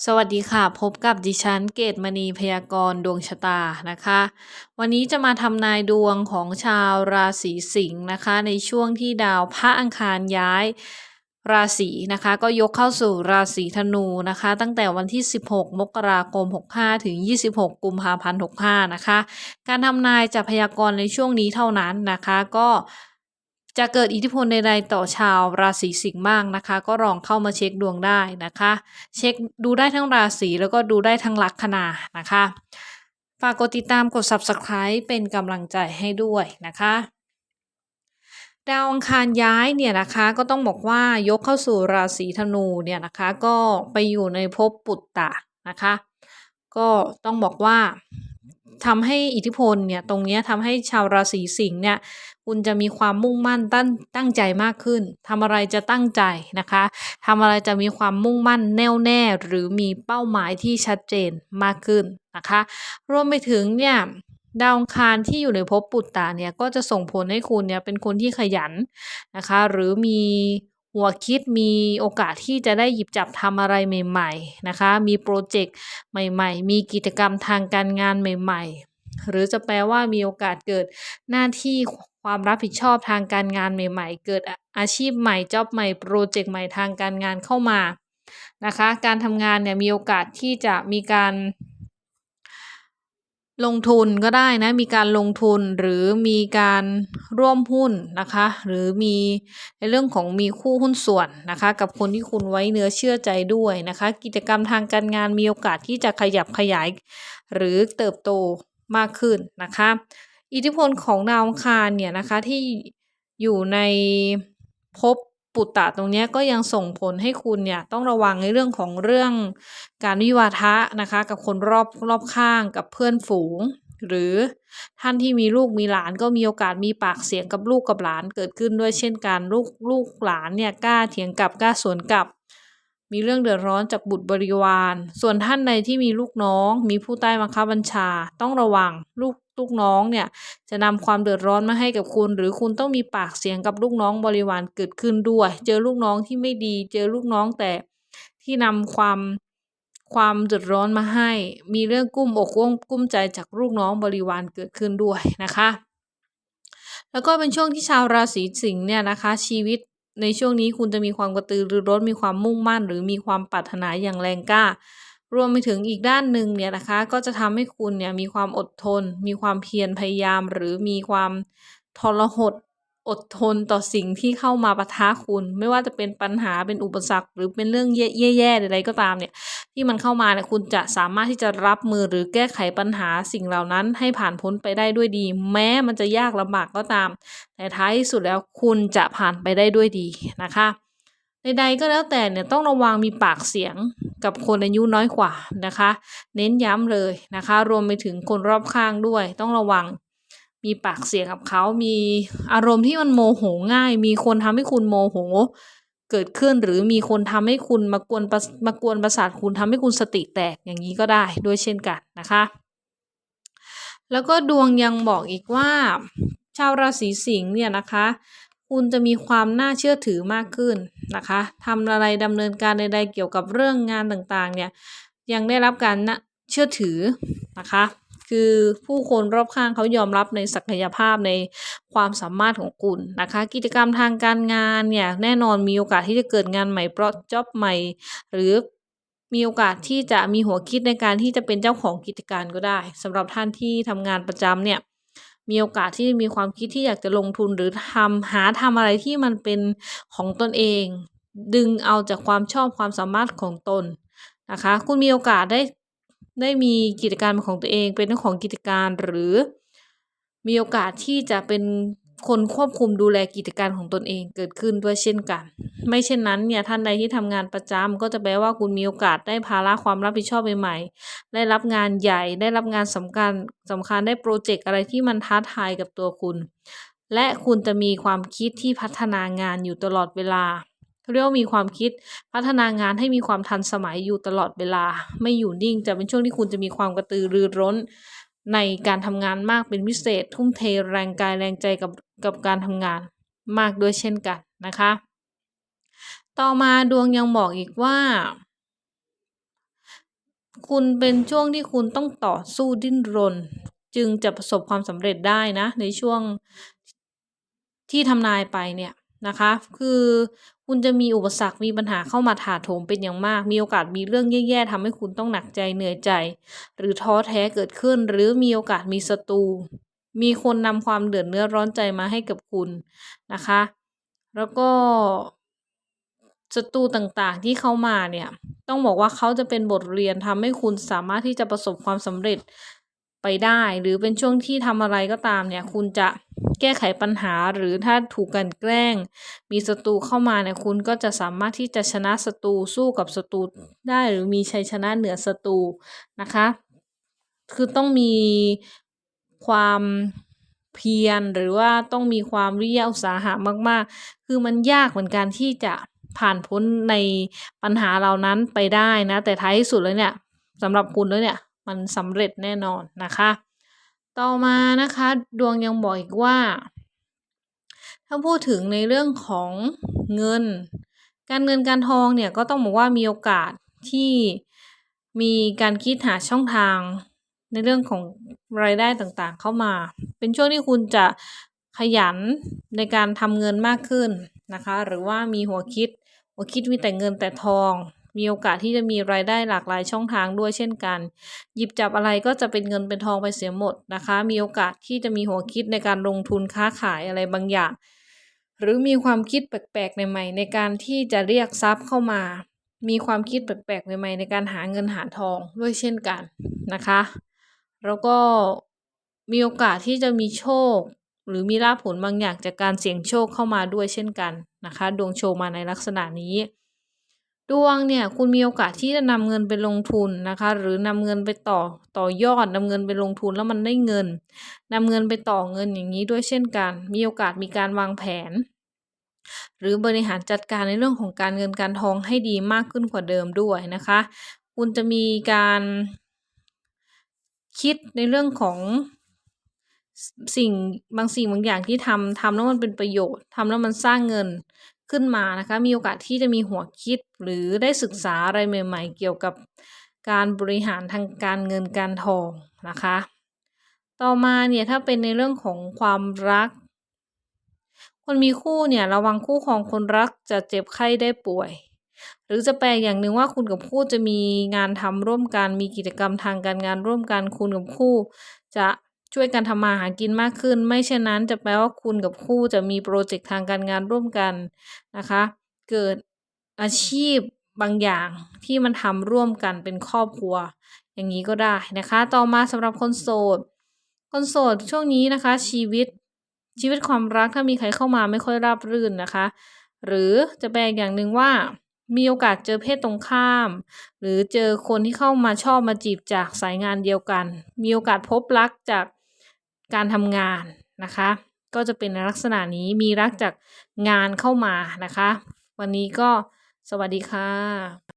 สวัสดีค่ะ พบกับดิฉันเกตมณีพยากรณ์ดวงชะตานะคะ วันนี้จะมาทำนายดวงของชาวราศีสิงห์นะคะ ในช่วงที่ดาวพระอังคารย้ายราศีนะคะ ก็ยกเข้าสู่ราศีธนูนะคะ ตั้งแต่วันที่ 16 มกราคม 65 ถึง 26 กุมภาพันธ์ 65 นะคะ การทำนายจะพยากรณ์ในช่วงนี้เท่านั้นนะคะ ก็ จะเกิดอิทธิพลใดๆต่อชาวราศีสิงห์บ้างนะคะ ก็ลองเข้ามาเช็คดวงได้นะคะ เช็คดูได้ทั้งราศีแล้วก็ดูได้ทั้งลัคนานะคะ ฝากกดติดตามกด subscribe เป็นกำลังใจให้ด้วยนะคะดาวอังคารย้ายเนี่ยนะคะก็ต้องบอกว่ายกเข้าสู่ราศีธนูเนี่ยนะคะก็ไปอยู่ในภพปุตตะนะคะ ก็ต้องบอกว่า ทำให้อิทธิพลเนี่ยตรงนี้ยทำให้ชาวราศีสิงห์เนี่ยคุณจะมีความมุ่งมั่นตั้งตั้งใจมากขึ้นทำอะไรจะตั้งใจนะคะทำอะไรจะมีความมุ่งมั่นแน่วแน่ หรือมีเป้าหมายที่ชัดเจนมากขึ้นนะคะ รวมไปถึงเนี่ยดาวองคารที่อยู่ในภพปุตตะเนี่ยก็จะส่งผลให้คุณเนี่ยเป็นคนที่ขยันนะคะ หรือมี หัวคิดมีโอกาสที่จะได้หยิบจับทำอะไรใหม่ๆนะคะ มีโปรเจกต์ใหม่ๆ มีกิจกรรมทางการงานใหม่ๆ หรือจะแปลว่ามีโอกาสเกิดหน้าที่ความรับผิดชอบทางการงานใหม่ ๆ เกิดอาชีพใหม่จ็อบใหม่โปรเจกต์ใหม่ทางการงานเข้ามานะคะ การทำงานเนี่ยมีโอกาสที่จะมีการ ลงทุนก็ได้นะ มีการลงทุนหรือมีการร่วมหุ้นนะคะ หรือมีในเรื่องของมีคู่หุ้นส่วนนะคะ กับคนที่คุณไว้เนื้อเชื่อใจด้วยนะคะ กิจกรรมทางการงานมีโอกาสที่จะขยับขยาย หรือเติบโตมากขึ้นนะคะ อิทธิพลของดาวอังคารเนี่ยนะคะที่อยู่ในภพ ปุตตะตรงนี้ก็ยังส่งผลให้คุณเนี่ยต้องระวังในเรื่องของเรื่องการวิวาทะนะคะ กับคนรอบรอบข้างกับเพื่อนฝูง หรือท่านที่มีลูกมีหลานก็มีโอกาสมีปากเสียงกับลูกกับหลานเกิดขึ้นด้วยเช่นกันลูกลูกหลานเนี่ยกล้าเถียงกับกล้าสวนกับ มีเรื่องเดือดร้อนจากบุตรบริวาร ส่วนท่านใดที่มีลูกน้อง มีผู้ใต้บังคับบัญชา ต้องระวังลูกลูกน้องเนี่ยจะนำความเดือดร้อนมาให้กับคุณ หรือคุณต้องมีปากเสียงกับลูกน้องบริวารเกิดขึ้นด้วย เจอลูกน้องที่ไม่ดี เจอลูกน้องแต่ที่นำความความเดือดร้อนมาให้ มีเรื่องกุ้มอกกุ้มใจจากลูกน้องบริวารเกิดขึ้นด้วยนะคะ แล้วก็เป็นช่วงที่ชาวราศีสิงห์เนี่ยนะคะ ชีวิต ในช่วงนี้คุณจะมีความกระตือรือร้นมีความมุ่งมั่น หรือมีความปรารถนาอย่างแรงกล้า รวมไปถึงอีกด้านหนึ่งเนี่ยนะคะ ก็จะทำให้คุณเนี่ยมีความอดทน มีความเพียรพยายาม หรือมีความทรหด อดทนต่อสิ่งที่เข้ามาปะทะคุณ ไม่ว่าจะเป็นปัญหาเป็นอุปสรรค หรือเป็นเรื่องแย่ๆใดๆก็ตามเนี่ย ที่มันเข้ามาเนี่ยคุณจะสามารถที่จะรับมือหรือแก้ไขปัญหาสิ่งเหล่านั้นให้ผ่านพ้นไปได้ด้วยดี แม้มันจะยากลำบากก็ตาม แต่ท้ายที่สุดแล้วคุณจะผ่านไปได้ด้วยดีนะคะใดๆก็แล้วแต่เนี่ยต้องระวังมีปากเสียงกับคนอายุน้อยกว่านะคะ เน้นย้ำเลยนะคะ รวมไปถึงคนรอบข้างด้วยต้องระวัง มีปากเสียงกับเขา มีอารมณ์ที่มันโมโหง่าย มีคนทำให้คุณโมโห เกิดขึ้นหรือมีคนทำให้คุณมากวนมากวนประสาทคุณทำให้คุณสติแตกอย่างนี้ก็ได้ด้วยเช่นกันนะคะ แล้วก็ดวงยังบอกอีกว่า ชาวราศีสิงห์เนี่ยนะคะ คุณจะมีความน่าเชื่อถือมากขึ้นนะคะทำอะไรดำเนินการใดๆเกี่ยวกับเรื่องงานต่างๆเนี่ยยังได้รับการเชื่อถือนะคะ คือผู้คนรอบข้างเขายอมรับในศักยภาพในความสามารถของคุณนะคะ กิจกรรมทางการงานเนี่ยแน่นอนมีโอกาสที่จะเกิดงานใหม่เพราะจ็อบใหม่ หรือมีโอกาสที่จะมีหัวคิดในการที่จะเป็นเจ้าของกิจการก็ได้สำหรับท่านที่ทำงานประจำเนี่ยมีโอกาสที่มีความคิดที่อยากจะลงทุนหรือทำหาทำอะไรที่มันเป็นของตนเอง ดึงเอาจากความชอบความสามารถของตนนะคะ คุณมีโอกาสได้ ได้มีกิจการของตัวเองเป็นเจ้าของกิจการหรือ มีโอกาสที่จะเป็นคนควบคุมดูแลกิจการของตนเองเกิดขึ้นด้วยเช่นกัน ไม่เช่นนั้นเนี่ยท่านใดที่ทำงานประจำก็จะแปลว่าคุณมีโอกาสได้ภาระความรับผิดชอบใหม่ๆ ได้รับงานใหญ่ได้รับงานสำคัญสำคัญได้โปรเจกต์อะไรที่มันท้าทายกับตัวคุณ และคุณจะมีความคิดที่พัฒนางานอยู่ตลอดเวลา เรียกว่ามีความคิดพัฒนางานให้มีความทันสมัยอยู่ตลอดเวลา ไม่อยู่นิ่งจะเป็นช่วงที่คุณจะมีความกระตือรือร้น ในการทำงานมากเป็นพิเศษ ทุ่มเทแรงกายแรงใจกับกับการทำงานมากด้วยเช่นกันนะคะ ต่อมาดวงยังบอกอีกว่า คุณเป็นช่วงที่คุณต้องต่อสู้ดิ้นรน จึงจะประสบความสำเร็จได้นะ ในช่วงที่ทำนายไปเนี่ย นะคะ คือคุณจะมีอุปสรรค มีปัญหาเข้ามาถาโถมเป็นอย่างมาก มีโอกาสมีเรื่องแย่ๆทำให้คุณต้องหนักใจเหนื่อยใจ หรือท้อแท้เกิดขึ้น หรือมีโอกาสมีศัตรู มีคนนำความเดือดเนื้อร้อนใจมาให้กับคุณนะคะ แล้วก็ศัตรูต่างๆที่เข้ามาเนี่ย ต้องบอกว่าเขาจะเป็นบทเรียนทำให้คุณสามารถที่จะประสบความสำเร็จ ไปได้ หรือเป็นช่วงที่ทำอะไรก็ตามเนี่ย คุณจะแก้ไขปัญหาหรือถ้าถูกกันแกล้ง มีศัตรูเข้ามาเนี่ยคุณก็จะสามารถที่จะชนะศัตรูสู้กับศัตรูได้หรือมีชัยชนะเหนือศัตรูนะคะ คือต้องมีความเพียรหรือว่าต้องมีความวิริยะอุตสาหะมาก ๆ คือมันยากเหมือนกันที่จะผ่านพ้นในปัญหาเหล่านั้นไปได้นะ แต่ท้ายที่สุดแล้วเนี่ยสำหรับคุณแล้วเนี่ย มันสำเร็จแน่นอนนะคะ ต่อมานะคะดวงยังบอกอีกว่า ถ้าพูดถึงในเรื่องของเงิน การเงินการทองเนี่ยก็ต้องบอกว่ามีโอกาสที่มีการคิดหาช่องทางในเรื่องของรายได้ต่างๆ เข้ามา เป็นช่วงที่คุณจะขยันในการทำเงินมากขึ้นนะคะ หรือว่ามีหัวคิด หัวคิดมีแต่เงินแต่ทอง มีโอกาสที่จะมีรายได้หลากหลายช่องทางด้วยเช่นกัน หยิบจับอะไรก็จะเป็นเงินเป็นทองไปเสียหมดนะคะ มีโอกาสที่จะมีหัวคิดในการลงทุนค้าขายอะไรบางอย่าง หรือมีความคิดแปลกๆใหม่ๆในการที่จะเรียกทรัพย์เข้ามา มีความคิดแปลกๆใหม่ๆในการหาเงินหาทองด้วยเช่นกันนะคะ แล้วก็มีโอกาสที่จะมีโชค หรือมีลาภผลบางอย่างจากการเสี่ยงโชคเข้ามาด้วยเช่นกันนะคะ ดวงโชว์มาในลักษณะนี้ ดวงเนี่ยคุณมีโอกาสที่จะนำเงินไปลงทุนนะคะ หรือนำเงินไปต่อต่อยอดนำเงินไปลงทุนแล้วมันได้เงินนำเงินไปต่อเงินอย่างนี้ด้วยเช่นกัน มีโอกาสมีการวางแผน หรือบริหารจัดการในเรื่องของการเงินการทองให้ดีมากขึ้นกว่าเดิมด้วยนะคะ คุณจะมีการคิดในเรื่องของสิ่งบางสิ่งบางอย่างที่ทำทำแล้วมันเป็นประโยชน์ทำแล้วมันสร้างเงิน ขึ้นมานะคะ มีโอกาสที่จะมีหัวคิดหรือได้ศึกษาอะไรใหม่ ๆ เกี่ยวกับการบริหารทางการเงินการทองนะคะ ต่อมาเนี่ยถ้าเป็นในเรื่องของความรัก คนมีคู่เนี่ยระวังคู่ของคนรักจะเจ็บไข้ได้ป่วย หรือจะแปลอย่างหนึ่งว่าคุณกับคู่จะมีงานทำร่วมกัน มีกิจกรรมทางการงานร่วมกัน คุณกับคู่จะ ช่วยกันทำมาหากินมากขึ้น ไม่เช่นนั้นจะแปลว่าคุณกับคู่จะมีโปรเจกต์ทางการงานร่วมกันนะคะ เกิดอาชีพบางอย่างที่มันทำร่วมกันเป็นครอบครัว อย่างนี้ก็ได้นะคะ ต่อมาสำหรับคนโสด คนโสดช่วงนี้นะคะ ชีวิตชีวิตความรักถ้ามีใครเข้ามาไม่ค่อยราบรื่นนะคะ หรือจะแปลอย่างหนึ่งว่ามีโอกาสเจอเพศตรงข้าม หรือเจอคนที่เข้ามาชอบมาจีบจากสายงานเดียวกัน มีโอกาสพบรักจาก การทำงานนะคะ ก็จะเป็นในลักษณะนี้มีรักจากงานเข้ามานะคะ วันนี้ก็สวัสดีค่ะ